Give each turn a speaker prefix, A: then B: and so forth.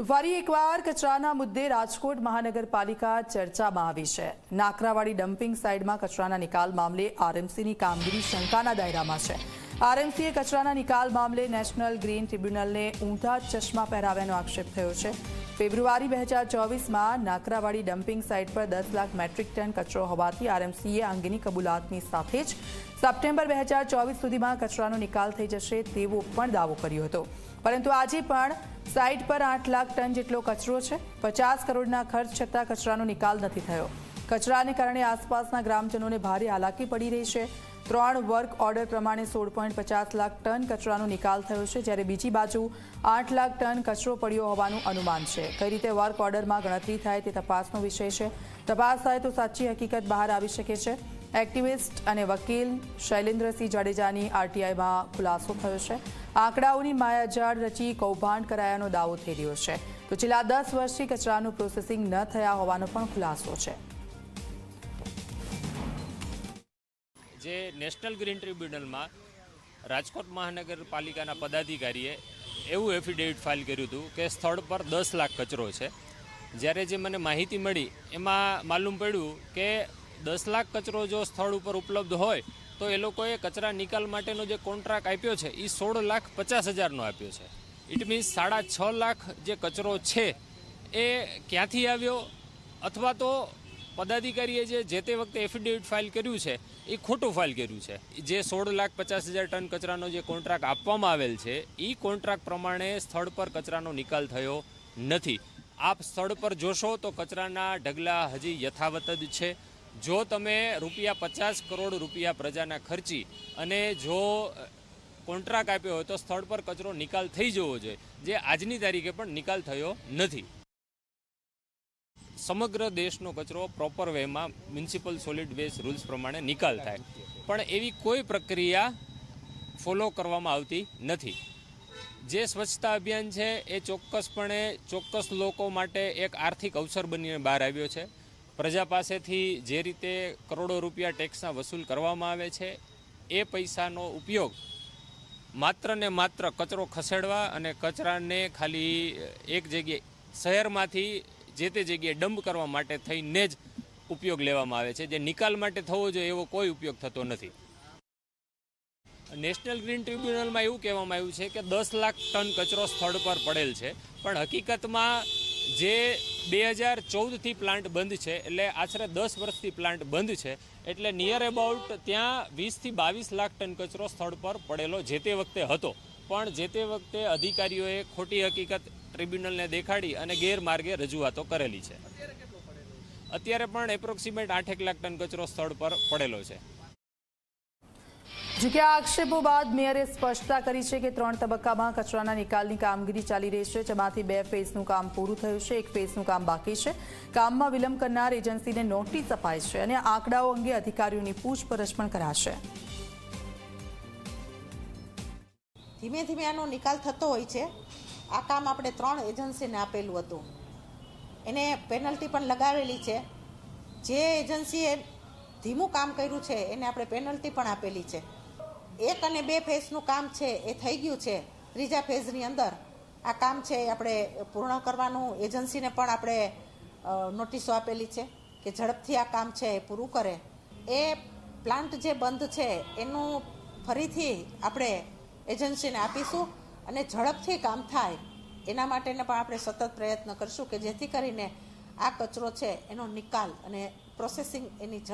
A: તો ફરી એકવાર કચરાના મુદ્દે રાજકોટ મહાનગરપાલિકા ચર્ચામાં આવી છે. નાકરાવાડી ડમ્પિંગ સાઇડમાં કચરાના નિકાલ મામલે આરએમસીની કામગીરી શંકાના દાયરામાં છે. આરએમસીએ કચરાના નિકાલ મામલે નેશનલ ગ્રીન ટ્રિબ્યુનલને ઊંધા ચશ્મા પહેરાવ્યાનો આક્ષેપ થયો છે. ફેબ્રુઆરી બે હજાર ચોવીસમાં નાકરાવાડી ડમ્પિંગ સાઇટ પર દસ લાખ મેટ્રિક ટન કચરો હોવાથી આરએમસીએ અંગેની કબૂલાતની સાથે જ સપ્ટેમ્બર બે હજાર ચોવીસ સુધીમાં કચરાનો નિકાલ થઈ જશે તેવો પણ દાવો કર્યો હતો. પરંતુ આજે પણ સાઇટ પર આઠ લાખ ટન જેટલો કચરો છે, પચાસ કરોડના ખર્ચ છતાં કચરાનો નિકાલ નથી થયો. કચરાને કારણે આસપાસના ગ્રામજનોને ભારે હાલાકી પડી રહી છે. ત્રણ વર્ક ઓર્ડર પ્રમાણે સોળ પોઈન્ટ પચાસ લાખ ટન કચરાનો નિકાલ થયો છે, જ્યારે બીજી બાજુ આઠ લાખ ટન કચરો પડ્યો હોવાનું અનુમાન છે. કઈ રીતે વર્ક ઓર્ડરમાં ગણતરી થાય તે તપાસનો વિષય છે. તપાસ થાય તો સાચી હકીકત બહાર આવી શકે છે. એક્ટિવિસ્ટ અને વકીલ શૈલેન્દ્રસિંહ જાડેજાની આરટીઆઈમાં ખુલાસો થયો છે. આંકડાઓની માયાજાળ રચી કૌભાંડ કરાયાનો દાવો થઈ રહ્યો છે. તો છેલ્લા દસ વર્ષથી કચરાનું પ્રોસેસિંગ ન થયા હોવાનો પણ ખુલાસો છે.
B: જે નેશનલ ગ્રીન ટ્રિબ્યુનલમાં રાજકોટ મહાનગરપાલિકાના પદાધિકારીએ એવું એફિડેવિટ ફાઇલ કર્યું હતું કે સ્થળ પર દસ લાખ કચરો છે. જ્યારે જે મને માહિતી મળી, એમાં માલુમ પડ્યું કે દસ લાખ કચરો જો સ્થળ ઉપર ઉપલબ્ધ હોય, તો એ લોકોએ કચરા નિકાલ માટેનો જે કોન્ટ્રાક્ટ આપ્યો છે એ સોળ લાખ પચાસ હજારનો આપ્યો છે. ઇટ મીન્સ સાડા છ લાખ જે કચરો છે, એ ક્યાંથી આવ્યો? અથવા તો પદાધિકારીએ જે જે તે વખતે એફિડેવિટ ફાઇલ કર્યું છે, એ ખોટું ફાઇલ કર્યું છે. જે સોળ લાખ પચાસ હજાર ટન કચરાનો જે કોન્ટ્રાક્ટ આપવામાં આવેલ છે એ કોન્ટ્રાક્ટ પ્રમાણે સ્થળ પર કચરાનો નિકાલ થયો નથી. આપ સ્થળ પર જોશો તો કચરાના ઢગલા હજી યથાવત જ છે. જો તમે રૂપિયા પચાસ કરોડ રૂપિયા પ્રજાના ખર્ચી અને જો કોન્ટ્રાક્ટ આપ્યો હોય તો સ્થળ પર કચરો નિકાલ થઈ જવો જોઈએ. જે આજની તારીખે પણ નિકાલ થયો નથી. સમગ્ર દેશનો કચરો પ્રોપર વેમાં મ્યુનિસિપલ સોલિડ વેસ્ટ રૂલ્સ પ્રમાણે નિકાલ થાય. પણ એવી કોઈ પ્રક્રિયા ફોલો કરવામાં આવતી નથી. જે સ્વચ્છતા અભિયાન છે, એ ચોક્કસપણે ચોક્કસ લોકો માટે એક આર્થિક અવસર બનીને બહાર આવ્યો છે. પ્રજા પાસેથી જે રીતે કરોડો રૂપિયા ટેક્સના વસૂલ કરવામાં આવે છે, એ પૈસાનો ઉપયોગ માત્ર ને માત્ર કચરો ખસેડવા અને કચરાને ખાલી એક જગ્યાએ, શહેરમાંથી જે તે જગ્યાએ ડંપ કરવા માટે થઈને જ ઉપયોગ લેવામાં આવે છે. જે નિકાલ માટે થવો જોઈએ એવો કોઈ ઉપયોગ થતો નથી. નેશનલ ગ્રીન ટ્રિબ્યુનલમાં એવું કહેવામાં આવ્યું છે કે દસ લાખ ટન કચરો સ્થળ પર પડેલ છે. પણ હકીકતમાં જે બે હજાર ચૌદથી પ્લાન્ટ બંધ છે, એટલે આશરે દસ વર્ષથી પ્લાન્ટ બંધ છે, એટલે નિયર અબાઉટ ત્યાં વીસથી બાવીસ લાખ ટન કચરો સ્થળ પર પડેલો જે તે વખતે હતો. પણ જે તે વખતે અધિકારીઓએ ખોટી હકીકત ટ્રિબ્યુનલને દેખાડી અને ગેરમાર્ગે રજૂઆતો કરેલી છે. અત્યારે પણ એપ્રોક્સિમેટ આઠેક લાખ ટન કચરો સ્થળ પર પડેલો છે.
A: જોકે આ આક્ષેપો બાદ મેયરે સ્પષ્ટતા કરી છે કે ત્રણ તબક્કામાં કચરાના નિકાલની કામગીરી ચાલી રહી છે, જેમાંથી બે ફેઝનું કામ પૂરું થયું છે, એક ફેઝનું કામ બાકી છે. કામમાં વિલંબ કરનાર એજન્સીને નોટિસ અપાય છે અને આંકડાઓ અંગે અધિકારીઓની પૂછપરછ પણ કરાશે.
C: ધીમે ધીમે આનો નિકાલ થતો હોય છે. આ કામ આપણે ત્રણ એજન્સીને આપેલું હતું. એને પેનલ્ટી પણ લગાવેલી છે. જે એજન્સીએ ધીમું કામ કર્યું છે, એને આપણે પેનલ્ટી પણ આપેલી છે. એક અને બે ફેઝનું કામ છે, એ થઈ ગયું છે. ત્રીજા ફેઝની અંદર આ કામ છે, એ આપણે પૂર્ણ કરવાનું. એજન્સીને પણ આપણે નોટિસો આપેલી છે કે ઝડપથી આ કામ છે, એ પૂરું કરે. એ પ્લાન્ટ જે બંધ છે, એનું ફરીથી આપણે એજન્સીને આપીશું અને ઝડપથી કામ થાય. એના માટેને પણ આપણે સતત પ્રયત્ન કરશું કે જેથી કરીને આ કચરો છે એનો નિકાલ અને પ્રોસેસિંગ એની